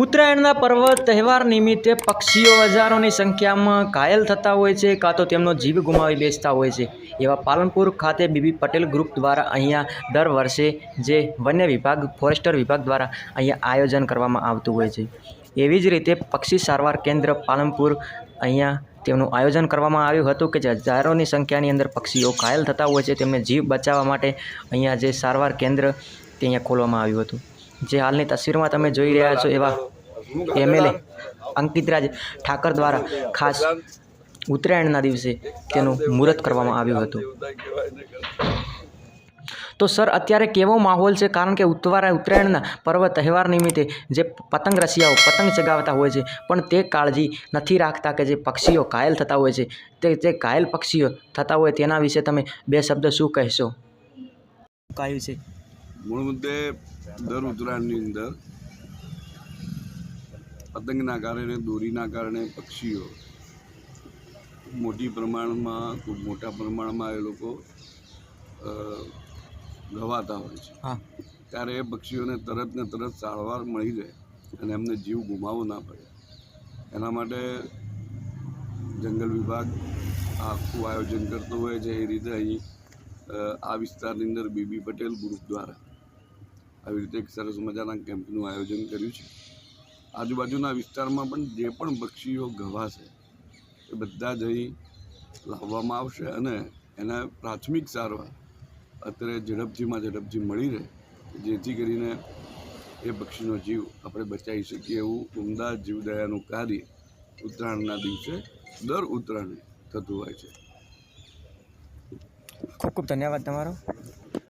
ઉત્તરાયણના પર્વ તહેવાર નિમિત્તે પક્ષીઓ હજારોની સંખ્યામાં ઘાયલ થતા હોય છે, કાં તો તેમનો જીવ ગુમાવી બેસતા હોય છે. એવા પાલનપુર ખાતે બીબી પટેલ ગ્રુપ દ્વારા અહીંયા દર વર્ષે જે વન્ય વિભાગ, ફોરેસ્ટર વિભાગ દ્વારા અહીંયા આયોજન કરવામાં આવતું હોય છે. એવી જ રીતે પક્ષી સારવાર કેન્દ્ર પાલનપુર અહીંયા તેમનું આયોજન કરવામાં આવ્યું હતું કે જે હજારોની સંખ્યાની અંદર પક્ષીઓ ઘાયલ થતા હોય છે. તેમને જીવ બચાવવા માટે અહીંયા જે સારવાર કેન્દ્ર તે અહીંયા ખોલવામાં આવ્યું હતું. જે હાલની તસવીરમાં તમે જોઈ રહ્યા છો એવા એમએલએ અંકિતરાજ ઠાકર દ્વારા ખાસ ઉત્તરાયણના દિવસે તેનું મુહૂર્ત કરવામાં આવ્યું હતું. તો સર, અત્યારે કેવો માહોલ છે? કારણ કે ઉત્તરા ઉત્તરાયણના પર્વ તહેવાર નિમિત્તે જે પતંગ રસિયાઓ પતંગ ચગાવતા હોય છે, પણ તે કાળજી નથી રાખતા કે જે પક્ષીઓ ઘાયલ થતા હોય છે. તે જે ઘાયલ પક્ષીઓ થતા હોય તેના વિશે તમે બે શબ્દ શું કહેશો? કહ્યું છે. મૂળ મુદ્દે દર ઉત્તરાયણની અંદર પતંગના કારણે દોરીના કારણે પક્ષીઓ મોટી પ્રમાણમાં ખૂબ મોટા પ્રમાણમાં એ લોકો ગવાતા હોય છે. હા. ત્યારે એ પક્ષીઓને તરત ને તરત સારવાર મળી રહે અને એમને જીવ ગુમાવવો ના પડે. એના માટે જંગલ વિભાગ આખું આયોજન કરતો હોય છે. એ રીતે અહીં આ વિસ્તારની અંદર બીબી પટેલ ગ્રુપ દ્વારા આવી રીતે એક સરસ મજાના કેમ્પનું આયોજન કર્યું છે. આજુબાજુના વિસ્તારમાં પણ જે પણ પક્ષીઓ ઘવાશે એ બધા જ અહીં લાવવામાં આવશે અને એના પ્રાથમિક સારવાર અત્યારે ઝડપથીમાં ઝડપથી મળી રહે, જેથી કરીને એ પક્ષીનો જીવ આપણે બચાવી શકીએ એવું ઉમદા જીવદયાનું કાર્ય ઉત્તરાયણના દિવસે દર ઉત્તરાયણે થતું હોય છે. ખૂબ ખૂબ ધન્યવાદ તમારો.